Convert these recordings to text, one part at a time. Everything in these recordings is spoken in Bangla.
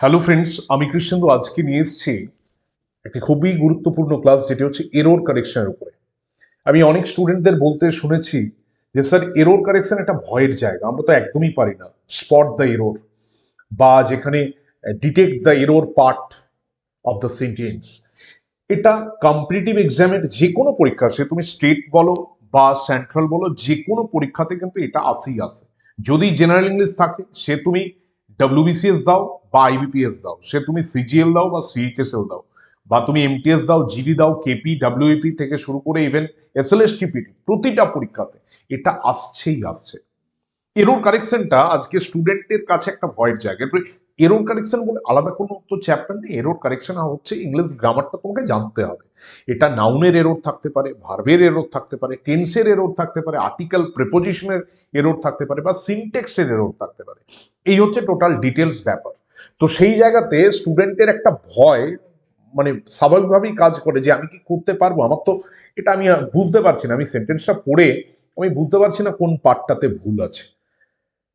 হ্যালো ফ্রেন্ডস আমি কৃষ্ণেন্দু আজকে নিয়ে এসেছি একটি খুবই গুরুত্বপূর্ণ ক্লাস যেটি হচ্ছে এরোর কারেকশনের উপরে। আমি অনেক স্টুডেন্টদের বলতে শুনেছি যে, স্যার এরোর কারেকশন একটা ভয়ের জায়গা। আমরা তো একদমই পারি না। স্পট দ্য এরোর বা যেখানে detect the error part of the sentence এটা কম্পিটিটিভ এক্সামের যে কোনো পরীক্ষা, সে তুমি স্টেট বলো বা সেন্ট্রাল বলো যে কোনো পরীক্ষাতে কিন্তু এটা আসেই আসে। যদি জেনারেল ইংলিশ থাকে, সে তুমি ডাব্লিউবিসিএস দাও বা আইবিপিএস দাও। সে তুমি সিজিএল দাও বা সিএইচএসএল দাও। বা তুমি এমটিএস দাও জিডি দাও কেপি ডাব্লিউপি থেকে শুরু করে ইভেন এস টিপিটি প্রতিটা পরীক্ষাতে। এটা আসছেই আসছে। এরোর কারেকশনটা আজকে স্টুডেন্টের কাছে একটা ভয়ের জায়গা। এরোর কারেকশন বলে আলাদা কোনো তো চ্যাপ্টার নেই। এরোর কারেকশন হচ্ছে ইংলিশ গ্রামারটা তোমাকে জানতে হবে। এটা নাউনের এরোর থাকতে পারে ভার্বের এরোর থাকতে পারে টেন্সের এরোর থাকতে পারে আর্টিকেল প্রেপোজিশনের এরোর থাকতে পারে বা সিনটেক্সের এরোর থাকতে পারে। এই হচ্ছে টোটাল ডিটেলস ব্যাপার। তো সেই জায়গাতে স্টুডেন্টের একটা ভয় মানে স্বাভাবিকভাবেই কাজ করে যে আমি কি করতে পারব? আমার তো এটা আমি বুঝতে পারছি না। আমি সেন্টেন্সটা পড়ে আমি বুঝতে পারছি না কোন পার্টটাতে ভুল আছে।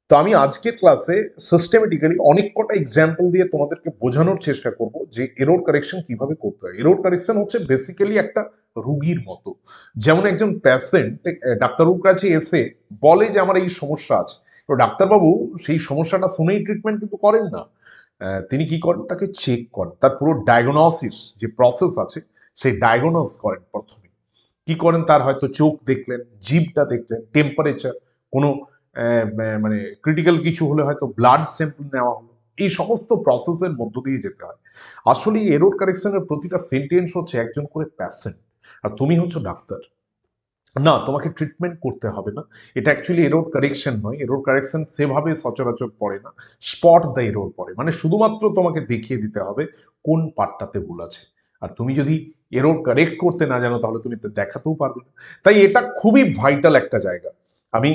তো আমি আজকের ক্লাসে সিস্টেমেটিক্যালি অনেক কটা এক্সাম্পল দিয়ে তোমাদেরকে বোঝানোর চেষ্টা করব যে এরোর কারেকশন কীভাবে করতে হয়। এরোর কারেকশন হচ্ছে বেসিক্যালি একটা রুগীর মতো। যেমন একজন প্যাসেন্ট ডাক্তারবাবুর কাছে এসে বলে যে, আমার এই সমস্যা আছে। তো ডাক্তারবাবু সেই সমস্যাটা শুনেই ট্রিটমেন্ট কিন্তু করেন না। তিনি কি করেন? তাকে চেক করেন। তার পুরো ডায়াগনোসিস যে প্রসেস আছে সেই ডায়াগনোস করেন প্রথমে। কি করেন? তার হয়তো চোখ দেখলেন, জিভটা দেখলেন টেম্পারেচার কোনো মানে ক্রিটিক্যাল কিছু হলে হয়তো ব্লাড স্যাম্পল নেওয়া হলো। এই সমস্ত প্রসেসের মধ্য দিয়ে যেতে হয়। আসলে এরোর কারেকশনের প্রতিটা সেন্টেন্স হচ্ছে একজন করে প্যাসেন্ট আর তুমি হচ্ছে ডাক্তার না, তোমাকে ট্রিটমেন্ট করতে হবে না। এটা অ্যাকচুয়ালি এরোর কারেকশন নয়। এরোর কারেকশন সেভাবে সচরাচর পড়ে না। স্পট দ্য এরোর পড়ে। মানে শুধুমাত্র তোমাকে দেখিয়ে দিতে হবে কোন পার্টটাতে ভুল আছে। আর তুমি যদি এরোর কারেক্ট করতে না জানো, তাহলে তুমি দেখাতেও পারবে না। তাই এটা খুবই ভাইটাল একটা জায়গা। আমি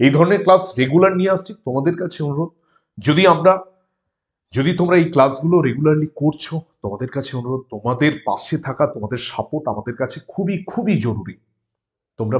এই ধরনের ক্লাস রেগুলার নিয়ে আসছি, তোমাদের কাছে অনুরোধ, যদি আমরা, যদি তোমরা এই ক্লাসগুলো রেগুলারলি করছ, তোমাদের কাছে অনুরোধ, তোমাদের পাশে থাকা, তোমাদের সাপোর্ট আমাদের কাছে খুবই খুবই জরুরি। তোমরা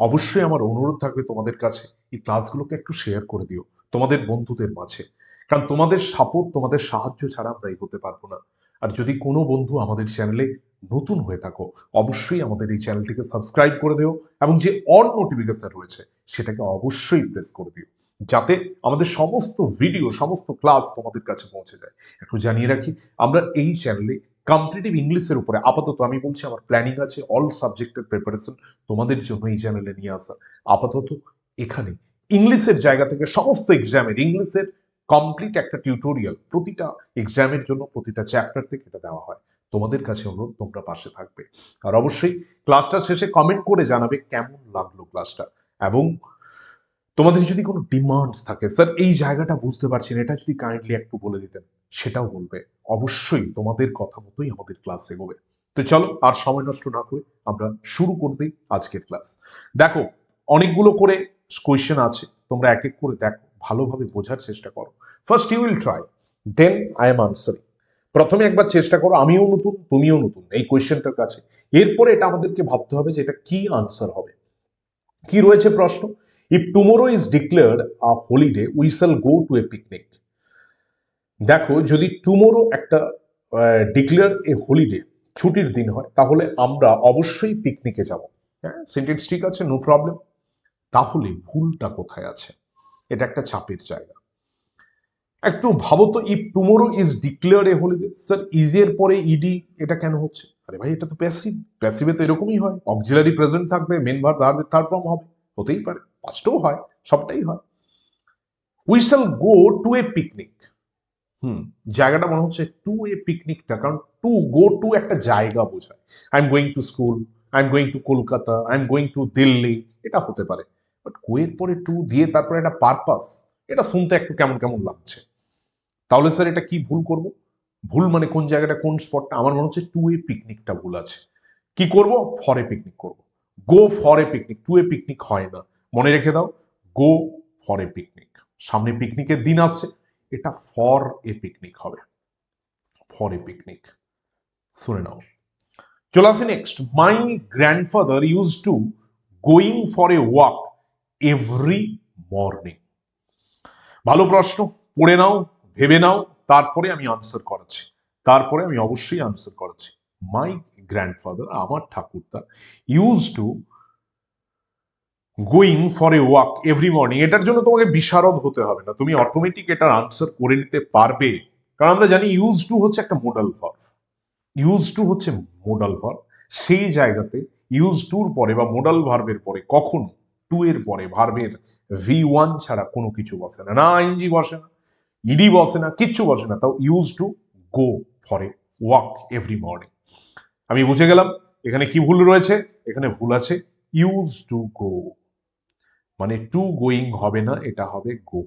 অবশ্যই আমার অনুরোধ থাকবে তোমাদের কাছে, এই ক্লাসগুলোকে একটু শেয়ার করে দিও, তোমাদের বন্ধুদের মাঝে। কারণ তোমাদের সাপোর্ট তোমাদের সাহায্য ছাড়া আমরা এগোতে পারব না। আর যদি কোনো বন্ধু আমাদের চ্যানেলে নতুন হয়ে থাকো, অবশ্যই আমাদের এই চ্যানেলটিকে সাবস্ক্রাইব করে দিও এবং যে অল নোটিফিকেশন রয়েছে সেটাকে অবশ্যই প্রেস করে দিও। যাতে আমাদের সমস্ত ভিডিও সমস্ত ক্লাস তোমাদের কাছে পৌঁছে যায়। একটু জানিয়ে রাখি, আমরা এই চ্যানেলে কম্পিটিটিভ ইংলিশের উপরে, আপাতত আমি বলছি আমার প্ল্যানিং আছে অল সাবজেক্টের প্রিপারেশন তোমাদের জন্য এই চ্যানেলে নিয়ে আসা আপাতত এখানে ইংলিশের জায়গা থেকে সমস্ত এক্সামের ইংলিশের কমপ্লিট একটা টিউটোরিয়াল প্রতিটা এক্সামের জন্য প্রতিটা চ্যাপ্টার থেকে এটা দেওয়া হয়। তোমাদের কাছে অনুরোধ, তোমরা পাশে থাকবে। আর অবশ্যই ক্লাসটা শেষে কমেন্ট করে জানাবে কেমন লাগল ক্লাসটা এবং তোমাদের যদি কোনো ডিমান্ডস থাকে স্যার এই জায়গাটা বুঝতে পারছি না, এটা যদি কাইন্ডলি একটু বলে দিতেন, সেটাও বলবে। অবশ্যই তোমাদের কথা মতোই আমাদের ক্লাস এগোবে। তো চলো, আর সময় নষ্ট না করে আমরা শুরু করে দিই আজকের ক্লাস দেখো, অনেকগুলো করে কোয়েশ্চেন আছে, তোমরা এক এক করে দেখো। ভালোভাবে বোঝার চেষ্টা করো। First you will try then I am answering প্রথমে একবার চেষ্টা করো, আমিও নতুন, তুমিও নতুন, এই কোয়েশ্চেনটার কাছে। এরপরে এটা আমাদেরকে ভাবতে হবে যে এটা কি আনসার হবে। কি রয়েছে প্রশ্ন? If tomorrow is declared a holiday we shall go to a picnic দেখো, যদি টুমোরো একটা ডিক্লেয়ার এ হলিডে ছুটির দিন হয়, তাহলে আমরা অবশ্যই পিকনিকে যাব। হ্যাঁ সেন্টেন্স ঠিক আছে নো প্রবলেম তাহলে ভুলটা কোথায় আছে? এটা একটা চাপের জায়গা। একটু ভাবো তো if tomorrow is declare a holiday sir ইজের পরে ইডি এটা কেন হচ্ছে? আরে ভাই, এটা তো প্যাসিভ প্যাসিভে তো এরকমই হয়। অক্সিলারি প্রেজেন্ট থাকবে মেন ভার থার্ড ফর্ম হবে, হতেই পারে। পাঁচটাও হয়, সবটাই হয়। We shall go to a picnic hmm, জায়গাটা মনে হচ্ছে টু এ পিকনিকটা কারণ টু গো টু একটা জায়গা বোঝায়। I am going to school I am going to Kolkata I am going to Delhi এটা হতে পারে। বাট গোয়ের পরে টু দিয়ে তারপরে একটা পারপাস এটা শুনতে একটু কেমন কেমন লাগছে। তাহলে স্যার এটা কি ভুল করব? ভুল মানে কোন জায়গাটা, কোন স্পটটা আমার মনে হচ্ছে টু এ পিকনিকটা ভুল আছে। কি করব? ফর পিকনিক করব। Go for picnic to a picnic হয় না। মনে রেখে দাও গো ফর পিকনিক সামনে পিকনিকের দিন আসছে, এটা ফর এ পিকনিক হবে। ফর এ পিকনিক শুনে নাও। চলে আসি next my grandfather use to going for a walk every morning ভালো প্রশ্ন, পড়ে নাও, ভেবে নাও, তারপরে আমি আনসার করাচ্ছি। তারপরে আমি অবশ্যই আনসার করাচ্ছি। মাই গ্র্যান্ডফাদার আমার ঠাকুরদা use to going for a walk every morning এটার জন্য তোমাকে বিশারদ হতে হবে না। তুমি অটোমেটিক এটার আনসার করে নিতে পারবে। কারণ আমরা জানি ইউজ টু হচ্ছে একটা মোডাল ভার্ব ইউজ টু হচ্ছে মোডাল ভার্ব সেই জায়গাতে ইউজ টুর পরে বা মোডাল ভার্বের পরে কখনো টু এর পরে ভার্বের ভি ওয়ান ছাড়া কোনো কিছু বসে না। না আইনজি বসে না ইডি বসে না, কিচ্ছু বসে না। তাও use to go for a walk every morning আমি বুঝে গেলাম, এখানে কি ভুল রয়েছে? এখানে ভুল আছে। ইউজ টু গো মানে টু গোয়িং হবে না, এটা হবে go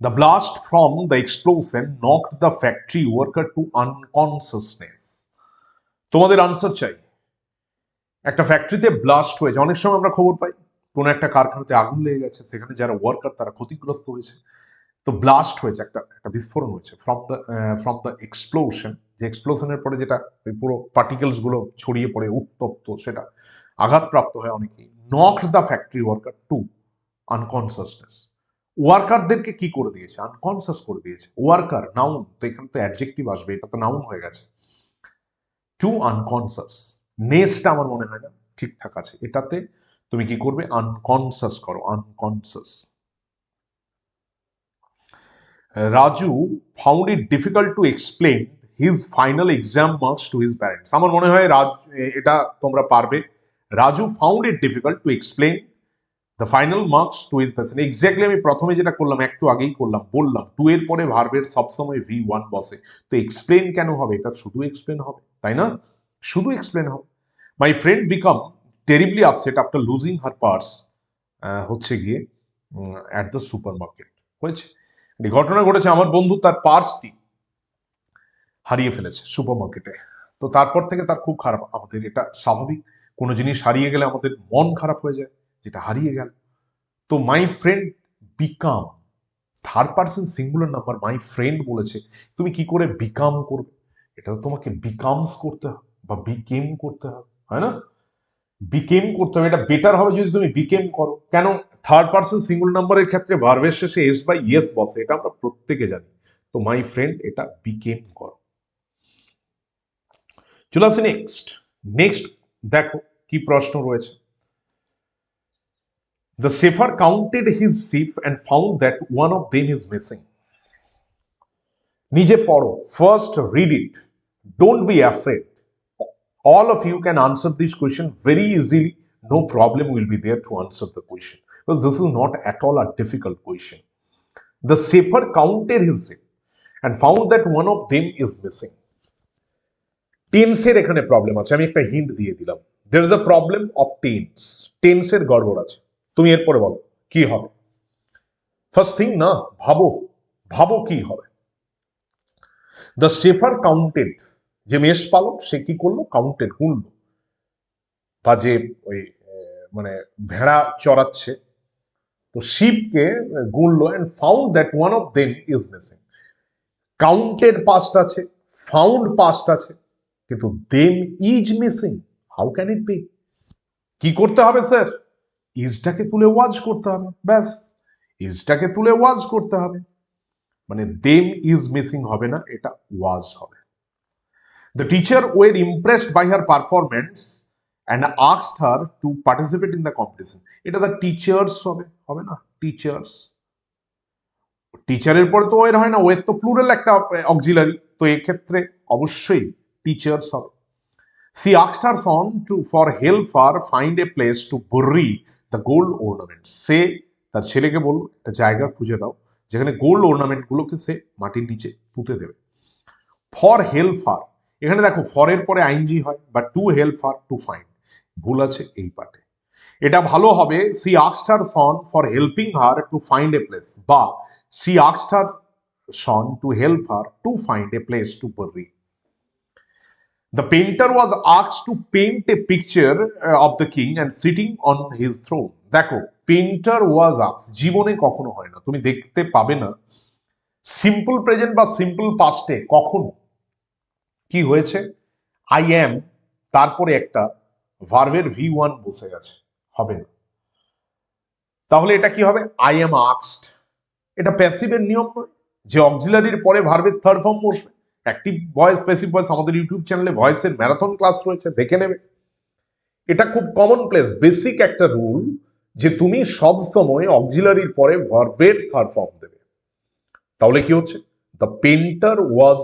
the blast from the explosion knocked the factory worker to unconsciousness তোমাদের আনসার চাই। একটা ফ্যাক্টরিতে ব্লাস্ট হয়েছে। অনেক সময় আমরা খবর পাই, কোনো একটা কারখানাতে আগুন লেগে গেছে, সেখানে যারা ওয়ার্কার তারা ক্ষতিগ্রস্ত হয়েছে। তো ব্লাস্ট হয়েছে, একটা একটা বিস্ফোরণ হয়েছে from the from the explosion যে এক্সপ্লোশনের পরে যেটা ওই পুরো পার্টিকেলসগুলো ছড়িয়ে পড়ে, উত্তপ্ত, সেটা আঘাতপ্রাপ্ত হয় অনেকেই। Knock the factory worker to unconsciousness ওয়ার্কারদেরকে কি করে দিয়েছে? আনকনসিয়াস করে দিয়েছে। ওয়ার্কার নাউন তো এখানে তো অ্যাডজেক্টিভ আসবে, এটা তো নাউন হয়ে গেছে। টু আনকনসিয়াস নেসটা আমার মনে হয় না ঠিকঠাক আছে। এটাতে তুমি কি করবে? আনকনসাস করো unconscious Raju found it difficult to explain his final exam marks to his parents আমার মনে হয় রাজ, এটা তোমরা পারবে। Raju found it difficult to explain the final marks to his parents exactly আমি প্রথমে যেটা করলাম, একটু আগেই করলাম, বললাম টু এর পরে ভার্বের সবসময় ভি ওয়ান বসে। তো এক্সপ্লেন কেন হবে? এটা শুধু এক্সপ্লেন হবে, তাই না? শুধু এক্সপ্লেন হবে। My friend become terribly upset after losing her purse হচ্ছে গিয়ে অ্যাট দ্য সুপার মার্কেট হয়েছে? ঘটনা ঘটেছে, আমার বন্ধু তার পার্সটি হারিয়ে ফেলেছে সুপার মার্কেটে তো তারপর থেকে তার খুব খারাপ, আমাদের এটা স্বাভাবিক। কোনো জিনিস হারিয়ে গেলে আমাদের মন খারাপ হয়ে যায়, যেটা হারিয়ে গেল। তো my friend become third person singular number my friend বলেছে, তুমি কি করে বিকাম করবে? এটা তো তোমাকে বিকামস করতে হবে বা বিকেম করতে হবে। হয় না? বিকেম করতে হবে। এটা বেটার হবে যদি তুমি বিকেম করো। কেন? থার্ড পার্সন সিঙ্গুল নাম্বারের ক্ষেত্রে ভার্বের শেষে এস বাই ইয়েস বসে। এটা আমরা প্রত্যেকে জানি। তো মাই ফ্রেন্ড এটা বিকেম করো। চলে আসি নেক্সট নেক্সট দেখো কি প্রশ্ন রয়েছে। The shepherd counted his sheep and found that one of them is missing নিজে পড়ো। First read it don't be afraid all of you can answer this question very easily. No problem will be there to answer the question because this is not at all a difficult question. The safer counted his sin and found that one of them is missing. টেন্সের এখানে প্রবলেম আছে আমি একটা হিন্ট দিয়ে দিলাম there is a problem of tense টেন্সের গড়বড় আছে তুমি এরপরে বলো কি হবে ফার্স্ট থিং না ভাবো ভাবো কি হবে দ্য সেফার কাউন্টেড যে মেষ পালক, সে কি করল? কাউন্টেড গুনলো বা যে ওই মানে ভেড়া চড়াচ্ছে, তো শিবকে গুনলো and found that one of them is missing counted past আছে ফাউন্ড পাস্ট আছে, কিন্তু them is missing how can it be কি করতে হবে স্যার ইজটাকে তুলে ওয়াজ করতে হবে, ব্যাস। ইজটাকে তুলে ওয়াজ করতে হবে। মানে দেম ইজ মিসিং হবে না, এটা ওয়াজ হবে। The teacher were impressed by her performance and asked her to participate in the competition. এটা the teachers হবে না টিচার্স টিচারের পরে তো ওয়ের হয় না ওয়ের তো প্লুরাল একটা অক্সিলারি তো এক্ষেত্রে অবশ্যই টিচার্স হবে she asked her son to for help her find a place to bury the gold ornaments সে তার ছেলেকে বলল একটা জায়গা খুঁজে দাও যেখানে গোল্ড অর্নামেন্ট গুলোকে সে মাটির নিচে পুঁতে দেবে ফর হেল্প ফার এখানে দেখো ফরের পরে আইনজি হয় বা to help for to find ভুল আছে এই পার্টে এটা ভালো হবে she asked her son for helping her to find a place বা she asked her son to help her to find a place to bury The painter was asked to paint a picture uh, of the king and sitting on his throne. দেখো পেন্টার ওয়াজ আক্স জীবনে কখনো হয় না। তুমি দেখতে পাবে না। সিম্পল প্রেজেন্ট বা সিম্পল পাস্টে কখনো। কি হয়েছে? আই অ্যাম তারপরে একটা ভার্ভের ভি ওয়ান বসে গেছে, হবে না। তাহলে এটা কি হবে? আই এম আক্সড এটা প্যাসিভের নিয়ম নয়। যে অক্সিলারির পরে ভার্বের থার্ড ফর্ম বসবে। অ্যাক্টিভ ভয়েস প্যাসিভ ভয়েস আমাদের ইউটিউব চ্যানেলে ভয়েসের ম্যারাথন ক্লাস রয়েছে, দেখে নেবে। এটা খুব কমন প্লেস বেসিক একটা রুল যে তুমি সব সময় অক্সিলারির পরে ভার্বের থার্ড ফর্ম দেবে। তাহলে কি হচ্ছে? দ্য পেন্টার ওয়াজ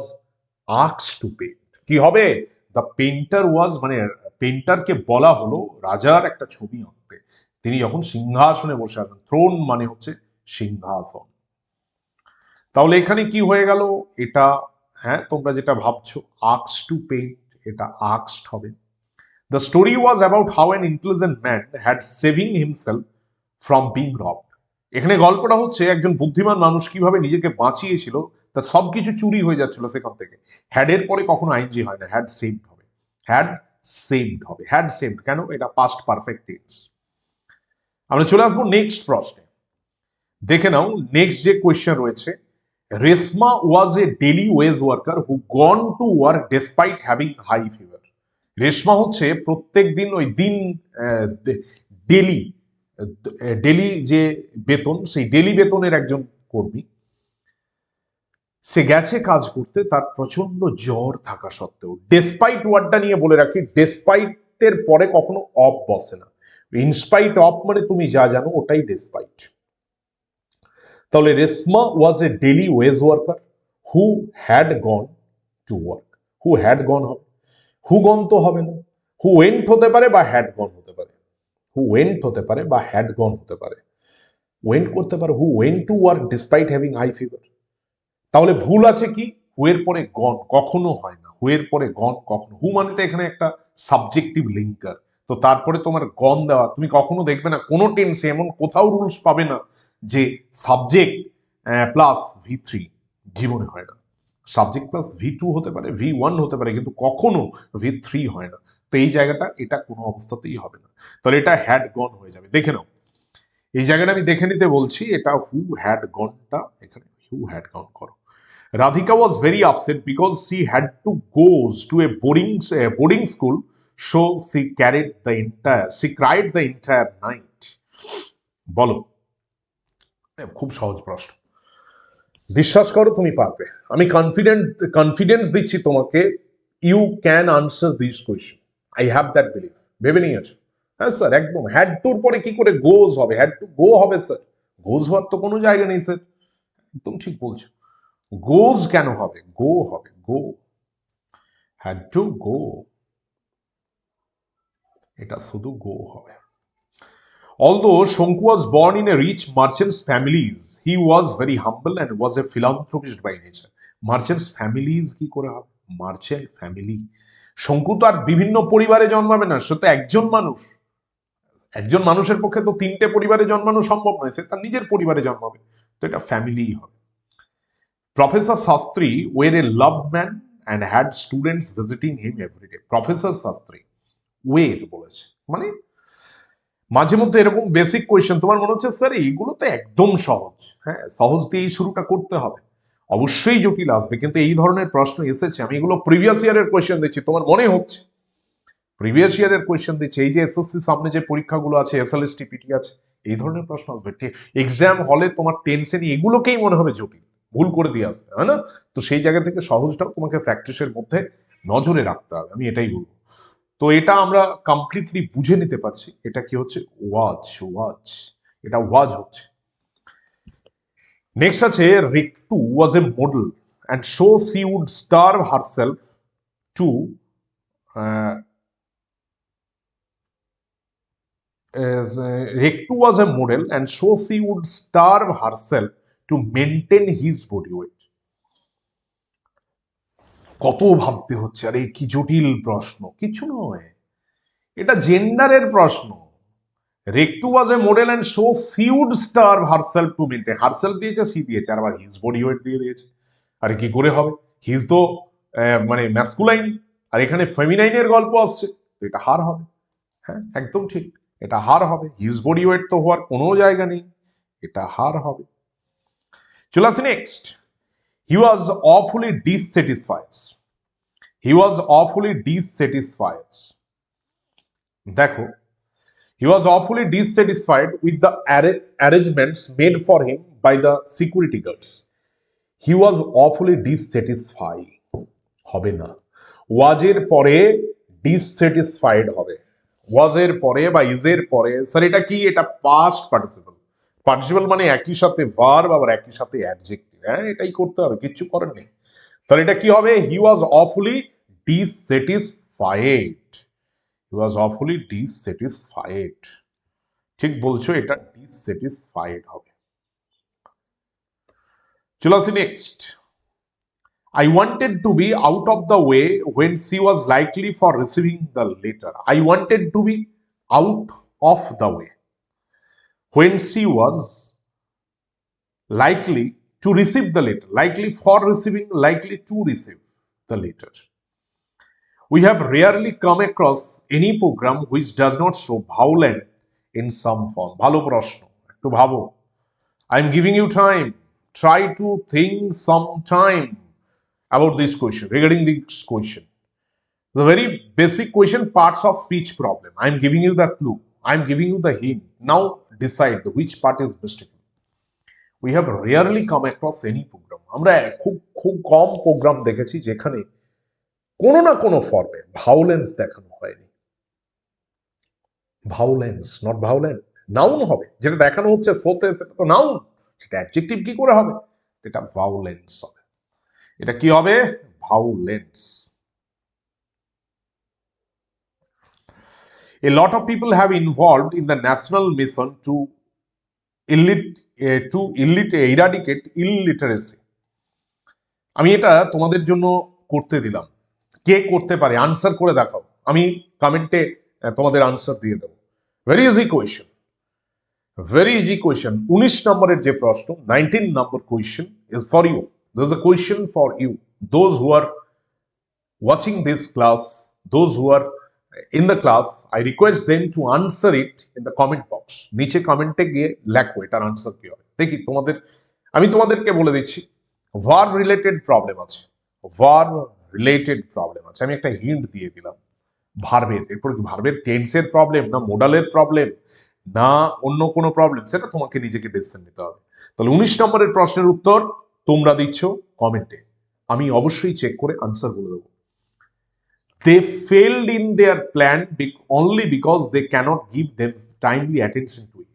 আক্স টু পেন্ট কি হবে? দ্য পেন্টার ওয়াজ মানে পেন্টারকে বলা হলো রাজার একটা ছবি আঁকতে। তিনি যখন সিংহাসনে বসে আছেন থ্রোন মানে হচ্ছে সিংহাসন। তাহলে এখানে কি হয়ে গেল? এটা হ্যাঁ তোমরা যেটা ভাবছ আক্স টু পেইন্ট এটা আক্সড হবে। The story was about how an intelligent man had saving himself from being rob এখানে গল্পটা হচ্ছে একজন বুদ্ধিমান মানুষ কীভাবে নিজেকে বাঁচিয়েছিল, তার সবকিছু চুরি হয়ে যাচ্ছিল সেখান থেকে। হ্যাডের পরে কখনো আইনজি হয় না হ্যাড সেভড হবে। হ্যাড সেভড হবে। হ্যাড সেভড কেন? এটা পাস্ট পারফেক্ট টেন্স আমরা চলে আসব নেক্সট প্রশ্নে। দেখে নাও নেক্সট যে কোয়েশ্চেন রয়েছে Reshma was a daily wage worker who gone to work despite having high fever Reshma হচ্ছে প্রত্যেক দিন ওই দিন ডেলি ডেলি যে বেতন, সেই ডেলি বেতনের একজন কর্মী, সে গেছে কাজ করতে, তার প্রচণ্ড জ্বর থাকা সত্ত্বেও ডেসপাইট ওয়ার্ডটা নিয়ে বলে রাখি ডেসপাইটের পরে কখনো অফ বসে না। ইনস্পাইট অফ মানে তুমি যা জানো, ওটাই ডেসপাইট তাহলে Reshma was a daily wage worker who had gone to work who had gone হবে? হু গন তো হবে না। হু ওয়েন্ট হতে পারে বা হ্যাড গন হতে হু ওয়েন্ট হতে পারে বা হ্যাড গন হতে পারে। ওয়েন্ট করতে পারে who went to work despite having high fever তাহলে ভুল আছে কি? হুয়ের পরে গন কখনো হয় না। হুয়ের পরে গন কখনো। হু মানে তো এখানে একটা সাবজেক্টিভ লিঙ্কার তো তারপরে তোমার গন দেওয়া, তুমি কখনো দেখবে না কোনো টেন্সে এমন কোথাও রুলস পাবে না যে সাবজেক্ট প্লাস ভি থ্রি জীবনে হয় না। সাবজেক্ট প্লাস ভি টু হতে পারে ভি ওয়ান হতে পারে, কিন্তু কখনো ভি থ্রি হয় না। এই জায়গাটা এটা কোনো অবস্থাতেই হবে না। তাহলে এটা হ্যাড গন হয়ে যাবে। দেখে নাও। এই জায়গাটা আমি দেখে নিতে বলছি, এটা হু হ্যাড গনটা এখানে হু হ্যাড গন করো। Radhika was very upset because she had to goes to a boarding boarding school so she carried the entire she cried the entire night বলো। খুব সহজ প্রশ্ন। বিশ্বাস করো, তুমি পারবে। আমি কনফিডেন্ট কনফিডেন্স দিচ্ছি তোমাকে। You can answer this question I have that believe ভেবে নিয়েছো? হ্যাঁ স্যার একদম। হ্যাড টুর পরে কি করে গোজ হবে? হ্যাড টু গো হবে স্যার গোজ হওয়ার তো কোনো জায়গা নেই স্যার একদম ঠিক বলছো। গোজ কেন হবে? গো হবে। গো হ্যাড টু গো এটা শুধু গো হবে। Although Shonku was born in a rich merchant's families, he was very humble and was a philanthropist by nature. Merchants families কি করে হবে? মার্চেন্ট ফ্যামিলি শঙ্কু তো আর বিভিন্ন পরিবারে জন্মাবে না, সে তো একজন মানুষ। একজন মানুষের পক্ষে তো তিনটে পরিবারে জন্মানো সম্ভব নয়, সে তার নিজের পরিবারে জন্মাবে, তো এটা ফ্যামিলিই হবে। Professor Shastri were a love man and had students visiting him everyday professor Shastri were বলেছে মানে মাঝে মধ্যে এরকম বেসিক কোয়েশ্চেন তোমার মনে হচ্ছে, স্যার এইগুলো তো একদম সহজ। হ্যাঁ সহজ দিয়ে এই শুরুটা করতে হবে। অবশ্যই জটিল আসবে, কিন্তু এই ধরনের প্রশ্ন এসেছে। আমি এগুলো প্রিভিয়াস ইয়ারের কোয়েশ্চেন দিচ্ছি, তোমার মনে হচ্ছে? প্রিভিয়াস ইয়ারের কোয়েশ্চেন দিচ্ছি, এই যে এসএসসি সামনে যে পরীক্ষাগুলো আছে এস এসএলএসটি পিটি আছে, এই ধরনের প্রশ্ন আসবে। এক্সাম হলে তোমার টেনশন এগুলোকেই মনে হবে জটিল, ভুল করে দিয়ে আসবে হয় না? তো সেই জায়গা থেকে সহজটাও তোমাকে প্র্যাকটিসের মধ্যে নজরে রাখতে হবে, আমি এটাই বলব। তো এটা আমরা কমপ্লিটলি বুঝে নিতে পারছি, এটা কি হচ্ছে? ওয়াজ ওয়াজ এটা ওয়াজ হচ্ছে। নেক্সট আছে Riktu was a model and so she would starve herself to Rektu was a model and so she would starve herself to maintain his body weight কত ভাবতে হচ্ছে? আরে, কি জটিল প্রশ্ন। কিছু নয়। এটা জেন্ডারের প্রশ্ন। Rektu was a model and so she'd star herself to maintain herself দিয়েছে সি দিয়েছে, আর আবার হিজ বডি ওয়েট দিয়ে দিয়েছে। আর কি করে হবে? হিজ তো মানে ম্যাসকুলাইন আর এখানে ফেমিনাইনের গল্প আসছে। তো এটা হার হবে। হ্যাঁ একদম ঠিক। এটা হার হবে। হিজ বডি ওয়েট তো হওয়ার কোনো জায়গা নেই। এটা হার হবে। চলে আসি next he was awfully dissatisfied he was awfully dissatisfied দেখো he was awfully dissatisfied with the arra- arrangements made for him by the security guards. He was awfully dissatisfy হবে না। ওয়াজের পরে ডিসস্যাটিসফাইড হবে। ওয়াজের পরে বা ইজের পরে, স্যার, এটা কি? এটা পাস্ট পার্টিসিপল পার্টিসিপল মানে একই সাথে ভার্ব আবার একই সাথে অ্যাডজেক্টিভ হ্যাঁ এটাই করতে হবে, কিচ্ছু করার নেই। তাহলে এটা কি হবে? হি was অফুলি dissatisfied he was অফুলি dissatisfied ঠিক বলছো এটা ডিসস্যাটিসফাইড হবে চলো আসি next I wanted to be out of the way when she was likely for receiving the letter. I wanted to be out of the way when she was likely to receive the letter, likely for receiving, likely to receive the letter. We have rarely come across any program which does not show vowel in some form. ভালো প্রশ্ন একটু ভাবো I am giving you time. Try to think some time about this question, regarding this question. The very basic question, parts of speech problem. I am giving you the clue. I am giving you the hint. Now decide the which part is mistake. We have rarely come across any program. আমরা খুব খুব কম প্রোগ্রাম দেখেছি যেখানে কোনো না কোনো ফর্মে ভাউলেন্স দেখানো হয়নি। ভাউলেন্স নট ভাউলেন্ট নাউন হবে। যেটা দেখানো হচ্ছে সোতে সেটা তো নাউন সেটা অ্যাডজেক্টিভ কি করে হবে? এটা ভাউলেন্স হবে। এটা কি হবে? Violence A lot of people have involved in the national mission to illit, uh, to illit, eradicate illiteracy. আমি এটা তোমাদের জন্য করতে দিলাম। কে করতে পারে আনসার করে দেখাও। আমি কমেন্টে তোমাদের আনসার দিয়ে দেবো। Very easy question very easy question উনিশ নম্বরের যে প্রশ্ন nineteen number question is for you this a question for you. Those who are watching this class, those who are in the class, i request them to answer it in the comment box. নিচে কমেন্টে গিয়ে লেখো, এটার আনসার কি হবে। দেখি তোমাদের, আমি তোমাদেরকে বলে দিচ্ছি ভার রিলেটেড প্রবলেম আছে। ভার রিলেটেড প্রবলেম আছে। আমি একটা হিন্ট দিয়ে দিলাম। ভার্বের এরপর কি ভার্বের টেন্সের প্রবলেম না মোডালের প্রবলেম না অন্য কোনো প্রবলেম সেটা তোমাকে নিজেকে ডিসিশন নিতে হবে। তাহলে উনিশ নম্বরের প্রশ্নের উত্তর তোমরা দিচ্ছ কমেন্টে আমি অবশ্যই চেক করে আনসার বলে দেবো। They failed in their plan only because they can't give them timely attention to it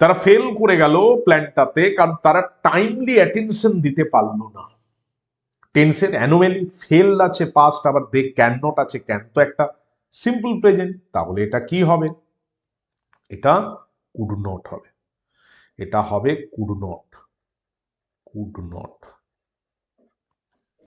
তারা ফেল করে গেল প্ল্যানটাতে কারণ তারা টাইমলি অ্যাটেনশন দিতে পারল না। টেন্সের অ্যানুয়ালি ফেল আছে পাস্ট আবার দে ক্যান নট আছে ক্যান তো একটা সিম্পল প্রেজেন্ট তাহলে এটা কি হবে? এটা কুড নট হবে। এটা হবে কুড নট কুড নট